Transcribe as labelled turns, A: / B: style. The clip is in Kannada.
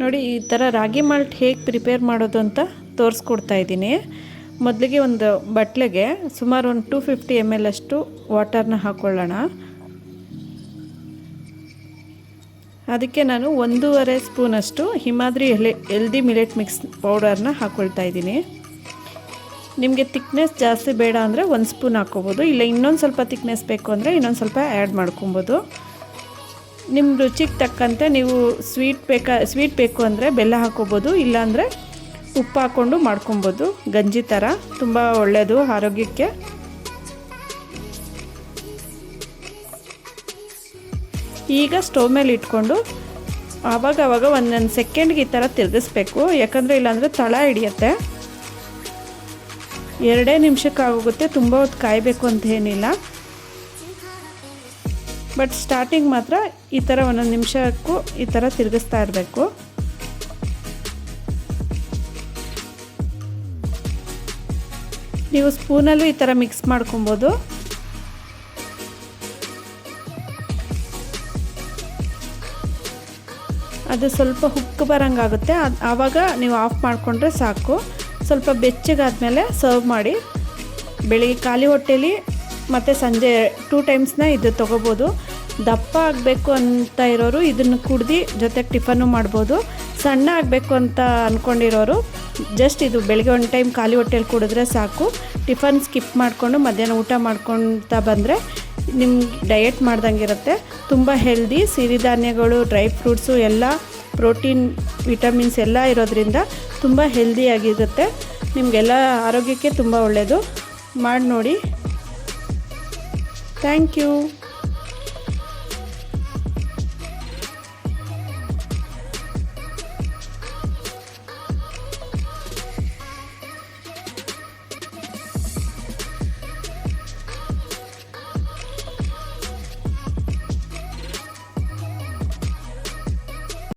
A: ನೋಡಿ, ಈ ಥರ ರಾಗಿ ಮಾಲ್ಟ್ ಹೇಗೆ ಪ್ರಿಪೇರ್ ಮಾಡೋದು ಅಂತ ತೋರಿಸ್ಕೊಡ್ತಾ ಇದ್ದೀನಿ. ಮೊದಲಿಗೆ ಒಂದು ಬಟ್ಲೆಗೆ ಸುಮಾರು ಒಂದು ಟೂ ಫಿಫ್ಟಿ ಎಂ ಎಲ್ ಅಷ್ಟು ವಾಟರ್ನ ಹಾಕ್ಕೊಳ್ಳೋಣ ಅದಕ್ಕೆ ನಾನು ಒಂದೂವರೆ ಸ್ಪೂನಷ್ಟು ಹಿಮಾದ್ರಿ ಎಲೆ ಎಲ್ದಿ ಮಿಲೆಟ್ ಮಿಕ್ಸ್ ಪೌಡರ್ನ ಹಾಕ್ಕೊಳ್ತಾ ಇದ್ದೀನಿ. ನಿಮಗೆ ತಿಕ್ನೆಸ್ ಜಾಸ್ತಿ ಬೇಡ ಅಂದರೆ ಒಂದು ಸ್ಪೂನ್ ಹಾಕ್ಕೋಬೋದು. ಇಲ್ಲ ಇನ್ನೊಂದು ಸ್ವಲ್ಪ ತಿಕ್ನೆಸ್ ಬೇಕು ಅಂದರೆ ಇನ್ನೊಂದು ಸ್ವಲ್ಪ ಆ್ಯಡ್ ಮಾಡ್ಕೊಬೋದು. ನಿಮ್ಮ ರುಚಿಗೆ ತಕ್ಕಂತೆ ನೀವು ಸ್ವೀಟ್ ಬೇಕಾ, ಸ್ವೀಟ್ ಬೇಕು ಅಂದರೆ ಬೆಲ್ಲ ಹಾಕ್ಕೋಬೋದು ಇಲ್ಲಾಂದರೆ ಉಪ್ಪು ಹಾಕ್ಕೊಂಡು ಮಾಡ್ಕೊಬೋದು. ಗಂಜಿ ಥರ ತುಂಬ ಒಳ್ಳೆಯದು ಆರೋಗ್ಯಕ್ಕೆ. ಈಗ ಸ್ಟವ್ ಮೇಲೆ ಇಟ್ಕೊಂಡು ಆವಾಗ ಆವಾಗ ಒಂದೊಂದು ಸೆಕೆಂಡ್ಗೆ ಈ ಥರ ತಿರುಗಿಸ್ಬೇಕು. ಯಾಕಂದರೆ ಇಲ್ಲಾಂದರೆ ತಳ ಹಿಡಿಯುತ್ತೆ. ಎರಡೇ ನಿಮಿಷಕ್ಕಾಗೋಗುತ್ತೆ, ತುಂಬ ಹೊತ್ತು ಕಾಯಬೇಕು ಅಂತ ಏನಿಲ್ಲ. ಬಟ್ ಸ್ಟಾರ್ಟಿಂಗ್ ಮಾತ್ರ ಈ ಥರ ಒಂದೊಂದು ನಿಮಿಷಕ್ಕೂ ಈ ಥರ ತಿರುಗಿಸ್ತಾ ಇರಬೇಕು. ನೀವು ಸ್ಪೂನಲ್ಲೂ ಈ ಥರ ಮಿಕ್ಸ್ ಮಾಡ್ಕೊಬೋದು. ಅದು ಸ್ವಲ್ಪ ಹುಕ್ಕು ಬರೋಂಗಾಗುತ್ತೆ. ಅದು ಆವಾಗ ನೀವು ಆಫ್ ಮಾಡಿಕೊಂಡ್ರೆ ಸಾಕು. ಸ್ವಲ್ಪ ಬೆಚ್ಚಗಾದ್ಮೇಲೆ ಸರ್ವ್ ಮಾಡಿ. ಬೆಳಿಗ್ಗೆ ಖಾಲಿ ಹೊಟ್ಟೆಲಿ ಮತ್ತು ಸಂಜೆ ಟೂ ಟೈಮ್ಸ್ನ ಇದು ತೊಗೋಬೋದು. ದಪ್ಪ ಆಗಬೇಕು ಅಂತ ಇರೋರು ಇದನ್ನು ಕುಡ್ದು ಜೊತೆಗೆ ಟಿಫನ್ನು ಮಾಡ್ಬೋದು. ಸಣ್ಣ ಆಗಬೇಕು ಅಂತ ಅಂದ್ಕೊಂಡಿರೋರು ಜಸ್ಟ್ ಇದು ಬೆಳಗ್ಗೆ ಒಂದು ಟೈಮ್ ಖಾಲಿ ಹೊಟ್ಟೆಲಿ ಕುಡಿದ್ರೆ ಸಾಕು. ಟಿಫನ್ ಸ್ಕಿಪ್ ಮಾಡಿಕೊಂಡು ಮಧ್ಯಾಹ್ನ ಊಟ ಮಾಡ್ಕೊಳ್ತಾ ಬಂದರೆ ನಿಮ್ಗೆ ಡಯಟ್ ಮಾಡ್ದಂಗೆ ಇರುತ್ತೆ ತುಂಬ ಹೆಲ್ದಿ ಸಿರಿಧಾನ್ಯಗಳು ಡ್ರೈ ಫ್ರೂಟ್ಸು ಎಲ್ಲ ಪ್ರೋಟೀನ್ ವಿಟಮಿನ್ಸ್ ಎಲ್ಲ ಇರೋದ್ರಿಂದ ತುಂಬ ಹೆಲ್ದಿಯಾಗಿರುತ್ತೆ ನಿಮಗೆಲ್ಲ ಆರೋಗ್ಯಕ್ಕೆ ತುಂಬ ಒಳ್ಳೆಯದು ಮಾಡಿ ನೋಡಿ ಥ್ಯಾಂಕ್ ಯು